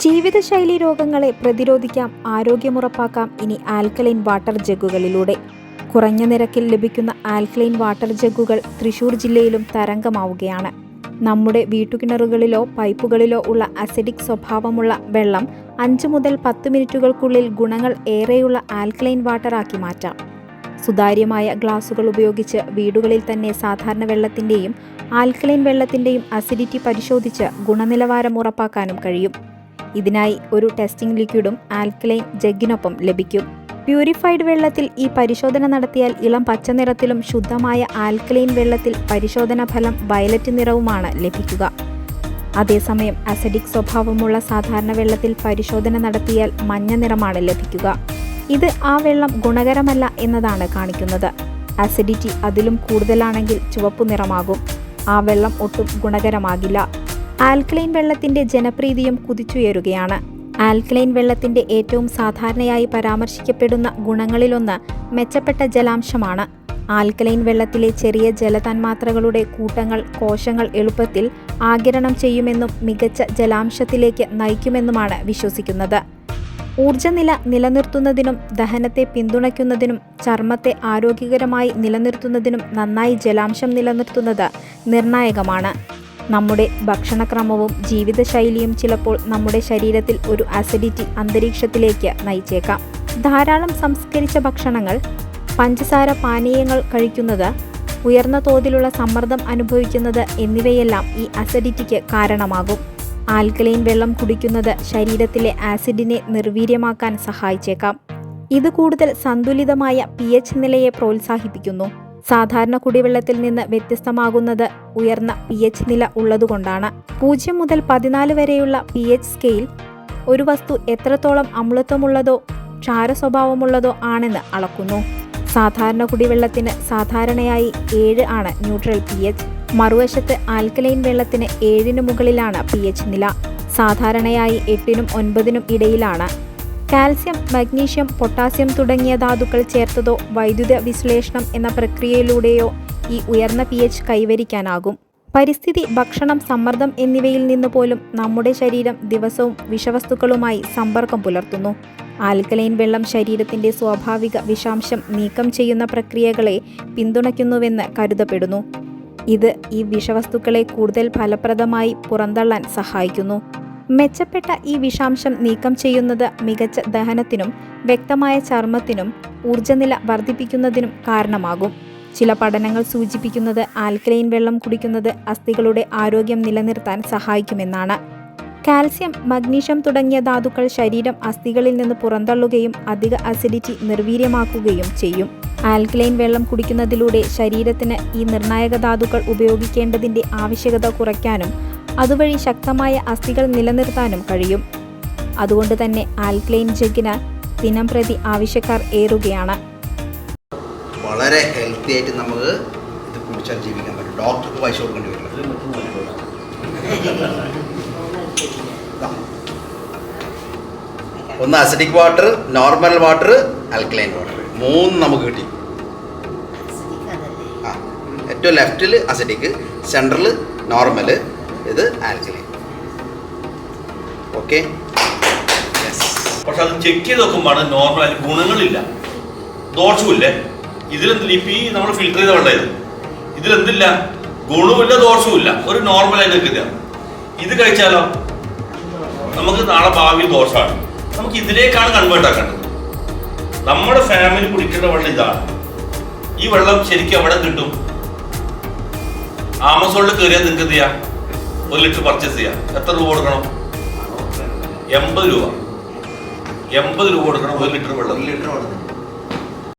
ജീവിതശൈലി രോഗങ്ങളെ പ്രതിരോധിക്കാം ആരോഗ്യമുറപ്പാക്കാം ഇനി ആൽക്കലൈൻ വാട്ടർ ജഗ്ഗുകളിലൂടെ. കുറഞ്ഞ നിരക്കിൽ ലഭിക്കുന്ന ആൽക്കലൈൻ വാട്ടർ ജഗ്ഗുകൾ തൃശൂർ ജില്ലയിലും തരംഗമാവുകയാണ്. നമ്മുടെ വീട്ടുകിണറുകളിലോ പൈപ്പുകളിലോ ഉള്ള അസിഡിക് സ്വഭാവമുള്ള വെള്ളം അഞ്ച് മുതൽ പത്ത് മിനിറ്റുകൾക്കുള്ളിൽ ഗുണങ്ങൾ ഏറെയുള്ള ആൽക്കലൈൻ വാട്ടറാക്കി മാറ്റാം. സുതാര്യമായ ഗ്ലാസുകൾ ഉപയോഗിച്ച് വീടുകളിൽ തന്നെ സാധാരണ വെള്ളത്തിന്റെയും ആൽക്കലൈൻ വെള്ളത്തിന്റെയും അസിഡിറ്റി പരിശോധിച്ച് ഗുണനിലവാരം ഉറപ്പാക്കാനും കഴിയും. ഇതിനായി ഒരു ടെസ്റ്റിംഗ് ലിക്വിഡും ആൽക്കലൈൻ ജഗ്ഗിനൊപ്പം ലഭിക്കും. പ്യൂരിഫൈഡ് വെള്ളത്തിൽ ഈ പരിശോധന നടത്തിയാൽ ഇളം പച്ച നിറത്തിലും ശുദ്ധമായ ആൽക്കലൈൻ വെള്ളത്തിൽ പരിശോധന ഫലം വയലറ്റ് നിറവുമാണ് ലഭിക്കുക. അതേസമയം അസിഡിക് സ്വഭാവമുള്ള സാധാരണ വെള്ളത്തിൽ പരിശോധന നടത്തിയാൽ മഞ്ഞ നിറമാണ് ലഭിക്കുക. ഇത് ആ വെള്ളം ഗുണകരമല്ല എന്നതാണ് കാണിക്കുന്നത്. അസിഡിറ്റി അതിലും കൂടുതലാണെങ്കിൽ ചുവപ്പ് നിറമാകും. ആ വെള്ളം ഒട്ടും ഗുണകരമാകില്ല. ആൽക്കലൈൻ വെള്ളത്തിന്റെ ജനപ്രീതിയും കുതിച്ചുയരുകയാണ്. ആൽക്കലൈൻ വെള്ളത്തിന്റെ ഏറ്റവും സാധാരണയായി പരാമർശിക്കപ്പെടുന്ന ഗുണങ്ങളിലൊന്ന് മെച്ചപ്പെട്ട ജലാംശമാണ്. ആൽക്കലൈൻ വെള്ളത്തിലെ ചെറിയ ജലതന്മാത്രകളുടെ കൂട്ടങ്ങൾ കോശങ്ങൾ എളുപ്പത്തിൽ ആഗിരണം ചെയ്യുമെന്നും മികച്ച ജലാംശത്തിലേക്ക് നയിക്കുമെന്നുമാണ് വിശ്വസിക്കുന്നത്. ഊർജനില നിലനിർത്തുന്നതിനും ദഹനത്തെ പിന്തുണയ്ക്കുന്നതിനും ചർമ്മത്തെ ആരോഗ്യകരമായി നിലനിർത്തുന്നതിനും നന്നായി ജലാംശം നിലനിർത്തുന്നത് നിർണായകമാണ്. നമ്മുടെ ഭക്ഷണക്രമവും ജീവിതശൈലിയും ചിലപ്പോൾ നമ്മുടെ ശരീരത്തിൽ ഒരു അസിഡിറ്റി അന്തരീക്ഷത്തിലേക്ക് നയിച്ചേക്കാം. ധാരാളം സംസ്കരിച്ച ഭക്ഷണങ്ങൾ പഞ്ചസാര പാനീയങ്ങൾ കഴിക്കുന്നത് ഉയർന്ന തോതിലുള്ള സമ്മർദ്ദം അനുഭവിക്കുന്നത് എന്നിവയെല്ലാം ഈ അസിഡിറ്റിക്ക് കാരണമാകും. ആൽക്കലൈൻ വെള്ളം കുടിക്കുന്നത് ശരീരത്തിലെ ആസിഡിനെ നിർവീര്യമാക്കാൻ സഹായിച്ചേക്കാം. ഇത് കൂടുതൽ സന്തുലിതമായ പി എച്ച് നിലയെ പ്രോത്സാഹിപ്പിക്കുന്നു. സാധാരണ കുടിവെള്ളത്തിൽ നിന്ന് വ്യത്യസ്തമാകുന്നത് ഉയർന്ന പി എച്ച് നില ഉള്ളതുകൊണ്ടാണ്. പൂജ്യം മുതൽ പതിനാല് വരെയുള്ള പി എച്ച് സ്കെയിൽ ഒരു വസ്തു എത്രത്തോളം അമ്ലത്വമുള്ളതോ ക്ഷാര സ്വഭാവമുള്ളതോ ആണെന്ന് അളക്കുന്നു. സാധാരണ കുടിവെള്ളത്തിന് സാധാരണയായി ഏഴ് ആണ് ന്യൂട്രൽ പി എച്ച് മറുവശത്ത് ആൽക്കലൈൻ വെള്ളത്തിന് ഏഴിന് മുകളിലാണ് പി എച്ച് നില. സാധാരണയായി എട്ടിനും ഒൻപതിനും ഇടയിലാണ് കാൽസ്യം മഗ്നീഷ്യം പൊട്ടാസ്യം തുടങ്ങിയ ധാതുക്കൾ ചേർത്തതോ വൈദ്യുത വിശ്ലേഷണം എന്ന പ്രക്രിയയിലൂടെയോ ഈ ഉയർന്ന പി എച്ച് കൈവരിക്കാനാകും. പരിസ്ഥിതി ഭക്ഷണം സമ്മർദ്ദം എന്നിവയിൽ നിന്ന് പോലും നമ്മുടെ ശരീരം ദിവസവും വിഷവസ്തുക്കളുമായി സമ്പർക്കം പുലർത്തുന്നു. ആൽക്കലൈൻ വെള്ളം ശരീരത്തിന്റെ സ്വാഭാവിക വിഷാംശം നീക്കം ചെയ്യുന്ന പ്രക്രിയകളെ പിന്തുണയ്ക്കുന്നുവെന്ന് കരുതപ്പെടുന്നു. ഇത് ഈ വിഷവസ്തുക്കളെ കൂടുതൽ ഫലപ്രദമായി പുറന്തള്ളാൻ സഹായിക്കുന്നു. മെച്ചപ്പെട്ട ഈ വിഷാംശം നീക്കം ചെയ്യുന്നത് മികച്ച ദഹനത്തിനും വ്യക്തമായ ചർമ്മത്തിനും ഊർജനില വർദ്ധിപ്പിക്കുന്നതിനും കാരണമാകും. ചില പഠനങ്ങൾ സൂചിപ്പിക്കുന്നത് ആൽക്കലൈൻ വെള്ളം കുടിക്കുന്നത് അസ്ഥികളുടെ ആരോഗ്യം നിലനിർത്താൻ സഹായിക്കുമെന്നാണ്. കാൽസ്യം മഗ്നീഷ്യം തുടങ്ങിയ ധാതുക്കൾ ശരീരം അസ്ഥികളിൽ നിന്ന് പുറന്തള്ളുകയും അധിക അസിഡിറ്റി നിർവീര്യമാക്കുകയും ചെയ്യും. ആൽക്കലൈൻ വെള്ളം കുടിക്കുന്നതിലൂടെ ശരീരത്തിന് ഈ നിർണായക ധാതുക്കൾ ഉപയോഗിക്കേണ്ടതിന്റെ ആവശ്യകത കുറയ്ക്കാനും അതുവഴി ശക്തമായ അസ്ഥികൾ നിലനിർത്താനും കഴിയും. അതുകൊണ്ട് തന്നെ ആൽക്ലൈൻ ജഗിന് ദിനം പ്രതി ആവശ്യക്കാർ ഏറുകയാണ്. വളരെ ഹെൽത്തി ആയിട്ട് നമുക്ക് ഇത് കുടിച്ചാൽ ജീവിക്കാൻ പറ്റും. ഡോക്ടർക്ക് പൈസ കൊടുക്കേണ്ടി വരില്ല. ഒന്ന് acidic water normal water alkaline water മൂന്ന് നമുക്ക് കിട്ടി. ആ ഏറ്റവും ലെഫ്റ്റിൽ അസിഡിക് സെൻട്രൽ നോർമൽ ഇത് ആൽക്കലൈൻ ഓക്കെ പക്ഷെ അത് ചെക്ക് ചെയ്ത് നോക്കുമ്പോൾ നോർമൽ അതിന് ഗുണങ്ങളില്ല. ദോഷവുമില്ലേ. ഇതിലെന്തില്ല? ഇപ്പം ഈ നമ്മൾ ഫിൽറ്റർ ചെയ്ത വെള്ളം ഇത് ഇതിലെന്തില്ല? ഗുണവുമില്ല ദോഷവുമില്ല. ഒരു നോർമൽ ആയി നിൽക്കില്ല ഇത് കഴിച്ചാലോ? നമുക്ക് നാളെ ഭാവി ദോഷമാണ്. നമുക്ക് ഇതിലേക്കാണ് കൺവേർട്ട് ആക്കേണ്ടത്. നമ്മുടെ ഫാമിലി കുടിക്കേണ്ട വെള്ളം ഇതാണ്. ഈ വെള്ളം ശരിക്കും എവിടെ കിട്ടും? ആമസോണിൽ കയറിയാൽ നിങ്ങൾക്ക് ഒരു ലിറ്റർ പർച്ചേസ് ചെയ്യാം. എത്ര രൂപ കൊടുക്കണം? എൺപത് രൂപ. എൺപത് രൂപ കൊടുക്കണം ഒരു ലിറ്റർ വെള്ളം. ലിറ്റർ കൊടുത്തു